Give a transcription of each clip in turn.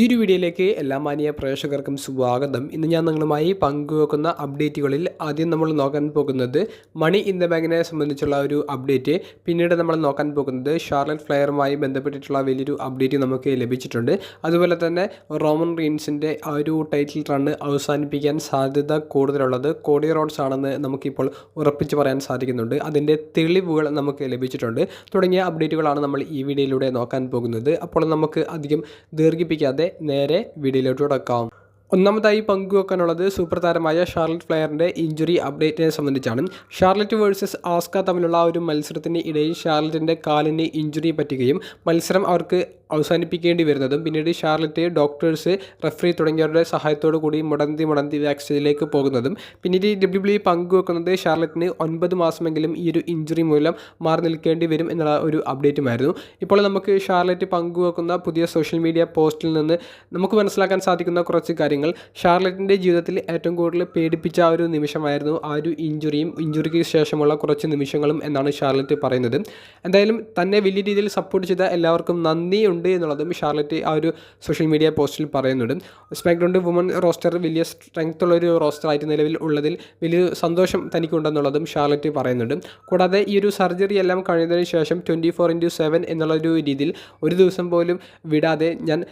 പുതിയൊരു വീഡിയോയിലേക്ക് എല്ലാ മാന്യ പ്രേക്ഷകർക്കും സ്വാഗതം. ഇന്ന് ഞാൻ നിങ്ങളുമായി പങ്കുവെക്കുന്ന അപ്ഡേറ്റുകളിൽ ആദ്യം നമ്മൾ നോക്കാൻ പോകുന്നത് മണി ഇൻ ദ ബാങ്കിനെ സംബന്ധിച്ചുള്ള ഒരു അപ്ഡേറ്റ്. പിന്നീട് നമ്മൾ നോക്കാൻ പോകുന്നത് ഷാർലറ്റ് ഫ്ലെയറുമായി ബന്ധപ്പെട്ടിട്ടുള്ള വലിയൊരു അപ്ഡേറ്റ് നമുക്ക് ലഭിച്ചിട്ടുണ്ട്. അതുപോലെ തന്നെ റോമൻ റീൻസിന്റെ ആ ഒരു ടൈറ്റിൽ റണ്ണ് അവസാനിപ്പിക്കാൻ സാധ്യത കൂടുതലുള്ളത് കോടി റോഡ്സ് ആണെന്ന് നമുക്കിപ്പോൾ ഉറപ്പിച്ച് പറയാൻ സാധിക്കുന്നുണ്ട്. അതിന്റെ തെളിവുകൾ നമുക്ക് ലഭിച്ചിട്ടുണ്ട്. തുടങ്ങിയ അപ്ഡേറ്റുകളാണ് നമ്മൾ ഈ വീഡിയോയിലൂടെ നോക്കാൻ പോകുന്നത്. അപ്പോൾ നമുക്ക് അധികം ദീർഘിപ്പിക്കാതെ നേരെ വീഡിയോയിലോട്ട് തുടക്കാം ഒന്നാമതായി പങ്കുവെക്കാനുള്ളത് സൂപ്പർ താരമായ ഷാർലറ്റ് ഫ്ലെയറിന്റെ ഇഞ്ചുറി അപ്ഡേറ്റിനെ സംബന്ധിച്ചാണ്. ഷാർലറ്റ് വേഴ്സസ് ആസ്ക തമ്മിലുള്ള ആ ഒരു മത്സരത്തിന് ഇടയിൽ ഷാർലറ്റിന്റെ കാലിന് ഇഞ്ചുറി പറ്റുകയും മത്സരം അവർക്ക് അവസാനിപ്പിക്കേണ്ടി വരുന്നതും പിന്നീട് ഷാർലറ്റ് ഡോക്ടേഴ്സ് റെഫറി തുടങ്ങിയവരുടെ സഹായത്തോടു കൂടി മുടന്തി മുടന്തി വാക്സിനിലേക്ക് പോകുന്നതും പിന്നീട് ഡബ്ല്യു ബി പങ്കുവെക്കുന്നത് ഷാർലറ്റിന് ഒൻപത് മാസമെങ്കിലും ഈ ഒരു ഇഞ്ചുറി മൂലം മാറി നിൽക്കേണ്ടി വരും എന്നുള്ള ഒരു അപ്ഡേറ്റുമായിരുന്നു. ഇപ്പോൾ നമുക്ക് ഷാർലറ്റ് പങ്കുവെക്കുന്ന പുതിയ സോഷ്യൽ മീഡിയ പോസ്റ്റിൽ നിന്ന് നമുക്ക് മനസ്സിലാക്കാൻ സാധിക്കുന്ന കുറച്ച് കാര്യങ്ങൾ ഷാർലറ്റിന്റെ ജീവിതത്തിൽ ഏറ്റവും കൂടുതൽ പേടിപ്പിച്ച ആ ഒരു നിമിഷമായിരുന്നു ആ ഒരു ഇഞ്ചുറിയും. ഇഞ്ചുറിക്ക് ശേഷമുള്ള കുറച്ച് നിമിഷങ്ങളും എന്നാണ് ഷാർലറ്റ് പറയുന്നത്. എന്തായാലും തന്നെ വലിയ രീതിയിൽ സപ്പോർട്ട് ചെയ്ത എല്ലാവർക്കും നന്ദിയുണ്ട് എന്നുള്ളതും ഷാർലറ്റ് ആ ഒരു സോഷ്യൽ മീഡിയ പോസ്റ്റിൽ പറയുന്നുണ്ട്. സ്മാക്ഡൗണ്ട് വുമൺ റോസ്റ്റർ വലിയ സ്ട്രെങ്ത് ഉള്ള ഒരു റോസ്റ്ററായിട്ട് നിലവിൽ ഉള്ളതിൽ വലിയൊരു സന്തോഷം തനിക്കുണ്ടെന്നുള്ളതും ഷാർലറ്റ് പറയുന്നുണ്ട്. കൂടാതെ ഈ ഒരു സർജറി എല്ലാം കഴിഞ്ഞതിന് ശേഷം ട്വന്റി ഫോർ ഇന്റു സെവൻ എന്നുള്ളൊരു രീതിയിൽ ഒരു ദിവസം പോലും വിടാതെ ഞാൻ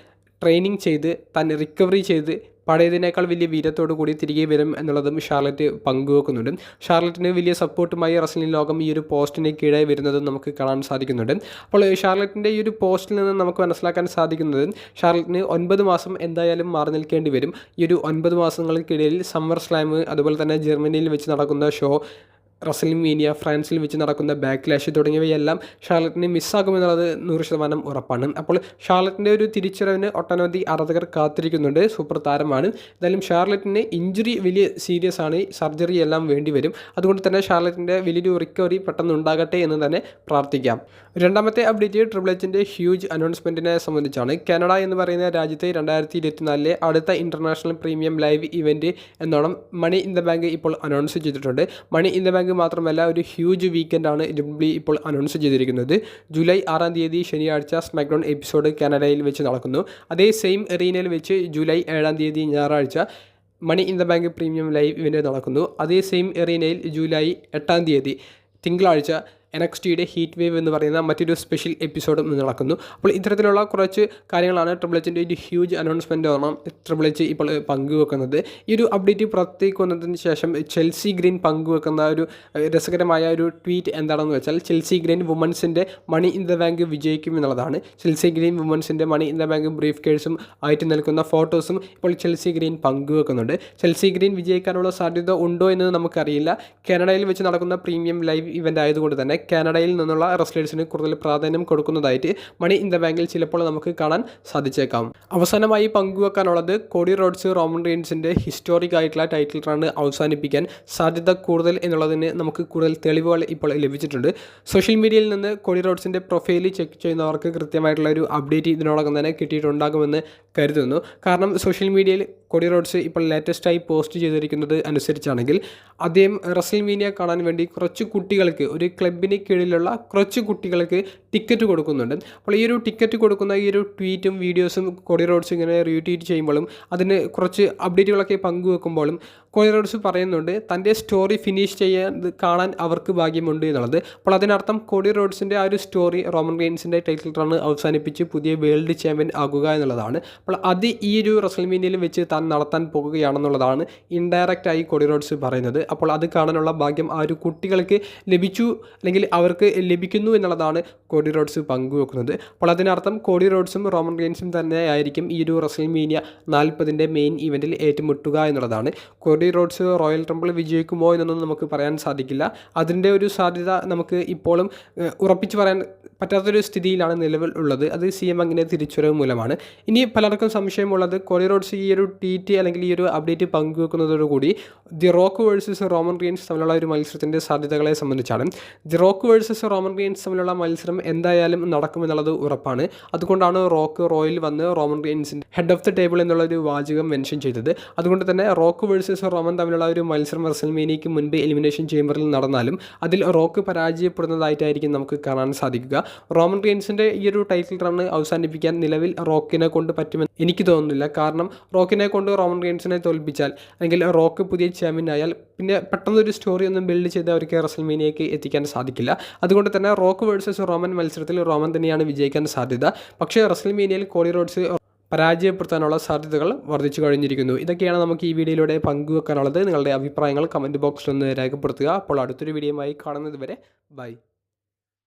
ട്രെയിനിങ് ചെയ്ത് തന്നെ റിക്കവറി ചെയ്ത് പഴയതിനേക്കാൾ വലിയ വീരത്തോടു കൂടി തിരികെ വരും എന്നുള്ളതും ഷാർലറ്റ് പങ്കുവെക്കുന്നുണ്ട്. ഷാർലറ്റിന് വലിയ സപ്പോർട്ടുമായി റസ്ലിംഗ് ലോകം ഈ ഒരു പോസ്റ്റിന് കീഴായി വരുന്നതും നമുക്ക് കാണാൻ സാധിക്കുന്നുണ്ട്. അപ്പോൾ ഷാർലറ്റിന്റെ ഈ ഒരു പോസ്റ്റിൽ നിന്ന് നമുക്ക് മനസ്സിലാക്കാൻ സാധിക്കുന്നത് ഷാർലറ്റിന് ഒൻപത് മാസം എന്തായാലും മാറി നിൽക്കേണ്ടി വരും. ഈ ഒരു ഒൻപത് മാസങ്ങൾക്കിടയിൽ സമ്മർ സ്ലാം അതുപോലെ തന്നെ ജർമ്മനിയിൽ വെച്ച് നടക്കുന്ന ഷോ റസൽമീനിയ ഫ്രാൻസിൽ വെച്ച് നടക്കുന്ന ബാക്ക്ലാഷ് തുടങ്ങിയവയെല്ലാം ഷാർലറ്റിനെ മിസ്സാകുമെന്നുള്ളത് നൂറ് ശതമാനം ഉറപ്പാണ്. അപ്പോൾ ഷാർലറ്റിന്റെ ഒരു തിരിച്ചറിവിന് ഒട്ടനവധി ആരാധകർ കാത്തിരിക്കുന്നുണ്ട്. സൂപ്പർ താരമാണ്. എന്തായാലും ഷാർലറ്റിന് ഇഞ്ചുറി വലിയ സീരിയസ് ആണ്. സർജറി എല്ലാം വേണ്ടി വരും. അതുകൊണ്ട് തന്നെ ഷാർലറ്റിന്റെ വലിയൊരു റിക്കവറി പെട്ടെന്ന് ഉണ്ടാകട്ടെ എന്ന് തന്നെ പ്രാർത്ഥിക്കാം. രണ്ടാമത്തെ അപ്ഡേറ്റ് ട്രിപ്പിൾ എച്ചിന്റെ ഹ്യൂജ് അനൗൺസ്മെന്റിനെ സംബന്ധിച്ചാണ്. കാനഡ എന്ന് പറയുന്ന രാജ്യത്തെ രണ്ടായിരത്തി ഇരുപത്തിനാലിലെ അടുത്ത ഇന്റർനാഷണൽ പ്രീമിയം ലൈവ് ഇവന്റ് എന്നോണം മണി ഇൻ ദ ബാങ്ക് ഇപ്പോൾ അനൗൺസ് ചെയ്തിട്ടുണ്ട്. മണി ഇൻ ദ ബാങ്ക് മാത്രമല്ല ഒരു ഹ്യൂജ് വീക്കെൻഡാണ് ഡബ്ല്യു ഇപ്പോൾ അനൗൺസ് ചെയ്തിരിക്കുന്നത്. ജൂലൈ ആറാം തീയതി ശനിയാഴ്ച സ്മാക്ഡൗൺ എപ്പിസോഡ് കാനഡയിൽ വെച്ച് നടക്കുന്നു. അതേ സെയിം എറീനയിൽ വെച്ച് ജൂലൈ ഏഴാം തീയതി ഞായറാഴ്ച money in the bank premium live event നടക്കുന്നു. അതേ സെയിം എറീനയിൽ ജൂലൈ എട്ടാം തീയതി തിങ്കളാഴ്ച എനക്സ്റ്റിയുടെ ഹീറ്റ് വേവ് എന്ന് പറയുന്ന മറ്റൊരു സ്പെഷ്യൽ എപ്പിസോഡും നടക്കുന്നു. അപ്പോൾ ഇത്തരത്തിലുള്ള കുറച്ച് കാര്യങ്ങളാണ് ട്രിപ്പിൾ എച്ചിന്റെ ഒരു ഹ്യൂജ് അനൗൺസ്മെന്റ് ഓർമ്മ ട്രിപ്പിൾ എച്ച് ഇപ്പോൾ പങ്കുവെക്കുന്നത്. ഈ ഒരു അപ്ഡേറ്റ് പുറത്തേക്ക് വന്നതിന് ശേഷം ചെൽസി ഗ്രീൻ പങ്കുവെക്കുന്ന ഒരു രസകരമായ ഒരു ട്വീറ്റ് എന്താണെന്ന് വെച്ചാൽ ചെൽസി ഗ്രീൻ വുമൻസിന്റെ മണി ഇൻ ദ ബാങ്ക് വിജയിക്കും എന്നുള്ളതാണ്. ചെൽസി ഗ്രീൻ വുമൻസിന്റെ money in the bank brief കേഴ്സും ആയിട്ട് നിൽക്കുന്ന ഫോട്ടോസും ഇപ്പോൾ ചെൽസി ഗ്രീൻ പങ്കുവെക്കുന്നുണ്ട്. ചെൽസി ഗ്രീൻ വിജയിക്കാനുള്ള സാധ്യത ഉണ്ടോ എന്ന് നമുക്കറിയില്ല. കാനഡയിൽ വെച്ച് നടക്കുന്ന പ്രീമിയം ലൈവ് ഇവന്റ് ആയതുകൊണ്ട് തന്നെ കാനഡയിൽ നിന്നുള്ള റെസ്ലേഴ്സിന് കൂടുതൽ പ്രാധാന്യം കൊടുക്കുന്നതായിട്ട് മണി ഇൻ ദ ബാങ്കിൽ ചിലപ്പോൾ നമുക്ക് കാണാൻ സാധിച്ചേക്കാം. അവസാനമായി പങ്കുവെക്കാനുള്ളത് കോടി റോഡ്സ് റോമൻ റീൻസിന്റെ ഹിസ്റ്റോറിക് ആയിട്ടുള്ള ടൈറ്റിൽ റൺ അവസാനിപ്പിക്കാൻ സാധ്യത കൂടുതൽ എന്നുള്ളതിന് നമുക്ക് കൂടുതൽ തെളിവുകൾ ഇപ്പോൾ ലഭിച്ചിട്ടുണ്ട്. സോഷ്യൽ മീഡിയയിൽ നിന്ന് കോടി റോഡ്സിന്റെ പ്രൊഫൈൽ ചെക്ക് ചെയ്യുന്നവർക്ക് കൃത്യമായിട്ടുള്ള ഒരു അപ്ഡേറ്റ് ഇതിനോടകം തന്നെ കിട്ടിയിട്ടുണ്ടാകുമെന്ന് കരുതുന്നു. കാരണം സോഷ്യൽ മീഡിയയിൽ കൊടി റോഡ്സ് ഇപ്പോൾ ലേറ്റസ്റ്റായി പോസ്റ്റ് ചെയ്തിരിക്കുന്നത് അനുസരിച്ചാണെങ്കിൽ അദ്ദേഹം റസൽ മീനിയ കാണാൻ വേണ്ടി കുറച്ച് കുട്ടികൾക്ക് ഒരു ക്ലബിന് കീഴിലുള്ള കുറച്ച് കുട്ടികൾക്ക് ടിക്കറ്റ് കൊടുക്കുന്നുണ്ട്. അപ്പോൾ ഈ ഒരു ടിക്കറ്റ് കൊടുക്കുന്ന ഈ ഒരു ട്വീറ്റും വീഡിയോസും കൊടി റോഡ്സ് ഇങ്ങനെ റീട്വീറ്റ് ചെയ്യുമ്പോഴും അതിന് കുറച്ച് അപ്ഡേറ്റുകളൊക്കെ പങ്കുവെക്കുമ്പോഴും കൊടി റോഡ്സ് പറയുന്നുണ്ട് തന്റെ സ്റ്റോറി ഫിനിഷ് ചെയ്യാൻ കാണാൻ അവർക്ക് ഭാഗ്യമുണ്ട് എന്നുള്ളത്. അപ്പോൾ അതിനർത്ഥം കൊടി റോഡ്സിന്റെ ആ ഒരു സ്റ്റോറി റോമൻ റെയിൻസിന്റെ ടൈറ്റിൽ റൺ അവസാനിപ്പിച്ച് പുതിയ വേൾഡ് ചാമ്പ്യൻ ആകുക എന്നുള്ളതാണ്. അപ്പോൾ അത് ഈ ഒരു റസൽമീനിയയിൽ വെച്ച് താൻ നടത്താൻ പോകുകയാണെന്നുള്ളതാണ് ഇൻഡയറക്റ്റ് ആയി കോടി റോഡ്സ് പറയുന്നത്. അപ്പോൾ അത് കാണാനുള്ള ഭാഗ്യം ആ ഒരു കുട്ടികൾക്ക് ലഭിച്ചു അല്ലെങ്കിൽ അവർക്ക് ലഭിക്കുന്നു എന്നുള്ളതാണ് കോടി റോഡ്സ് പങ്കുവെക്കുന്നത്. അപ്പോൾ അതിനർത്ഥം കോടി റോഡ്സും റോമൻ റീൻസും തന്നെ ആയിരിക്കും ഈ ഒരു റസൽമീനിയ നാൽപ്പതിന്റെ മെയിൻ ഇവന്റിൽ ഏറ്റുമുട്ടുക എന്നുള്ളതാണ്. കോടി റോഡ്സ് റോയൽ ട്രംപിൾ വിജയിക്കുമോ എന്നൊന്നും നമുക്ക് പറയാൻ സാധിക്കില്ല. അതിന്റെ ഒരു സാധ്യത നമുക്ക് ഇപ്പോഴും ഉറപ്പിച്ച് പറയാൻ പറ്റാത്തൊരു സ്ഥിതിയിലാണ് നിലവിൽ ഉള്ളത്. അത് സി എം അങ്ങനെ തിരിച്ചുവരവ് മൂലമാണ്. ഇനി പലർക്കും സംശയമുള്ളത് കോടി റോഡ്സ് ഈ ഒരു ട്വീറ്റ് അല്ലെങ്കിൽ ഈ ഒരു update പങ്കുവെക്കുന്നതോടുകൂടി the Rock versus Roman Reigns തമ്മിലുള്ള ഒരു മത്സരത്തിന്റെ സാധ്യതകളെ സംബന്ധിച്ചാണ്. The Rock versus Roman Reigns തമ്മിലുള്ള മത്സരം എന്തായാലും നടക്കുമെന്നുള്ളത് ഉറപ്പാണ്. അതുകൊണ്ടാണ് റോക്ക് റോയിൽ വന്ന് റോമൻ റിയൻസിന്റെ ഹെഡ് ഓഫ് ദി ടേബിൾ എന്നുള്ള ഒരു വാചകം മെൻഷൻ ചെയ്തത്. അതുകൊണ്ട് തന്നെ റോക്ക് വേഴ്സസ് റോമൻ തമ്മിലുള്ള ഒരു മത്സരം റസൽമേനിയയ്ക്ക് മുൻപ് എലിമിനേഷൻ ചേംബറിൽ നടന്നാലും അതിൽ റോക്ക് പരാജയപ്പെടുന്നതായിട്ടായിരിക്കും നമുക്ക് കാണാൻ സാധിക്കുക. റോമൻ റീൻസിന്റെ ഈ ഒരു ടൈറ്റിൽ റൺ അവസാനിപ്പിക്കാൻ നിലവിൽ റോക്കിനെ കൊണ്ട് പറ്റുമെന്ന് എനിക്ക് തോന്നുന്നില്ല. കാരണം റോക്കിനെ കൊണ്ട് റോമൻ റീൻസിനെ തോൽപ്പിച്ചാൽ അല്ലെങ്കിൽ റോക്ക് പുതിയ ചാമ്പ്യൻ ആയാൽ പിന്നെ പെട്ടെന്നൊരു സ്റ്റോറി ഒന്നും ബിൽഡ് ചെയ്ത് അവർക്ക് റസൽമീനിയേക്ക് എത്തിക്കാൻ സാധിക്കില്ല. അതുകൊണ്ട് തന്നെ റോക്ക് വേഴ്സസ് റോമൻ മത്സരത്തിൽ റോമൻ തന്നെയാണ് വിജയിക്കാൻ സാധ്യത. പക്ഷേ റസൽമീനിയയിൽ കോളി റോഡ്സ് പരാജയപ്പെടുത്താനുള്ള സാധ്യതകൾ വർദ്ധിച്ചു കഴിഞ്ഞിരിക്കുന്നു. ഇതൊക്കെയാണ് നമുക്ക് ഈ വീഡിയോയിലൂടെ പങ്കുവെക്കാനുള്ളത്. നിങ്ങളുടെ അഭിപ്രായങ്ങൾ കമന്റ് ബോക്സിൽ ഒന്ന് രേഖപ്പെടുത്തുക. അപ്പോൾ അടുത്തൊരു വീഡിയോയുമായി കാണുന്നത് വരെ ബൈ.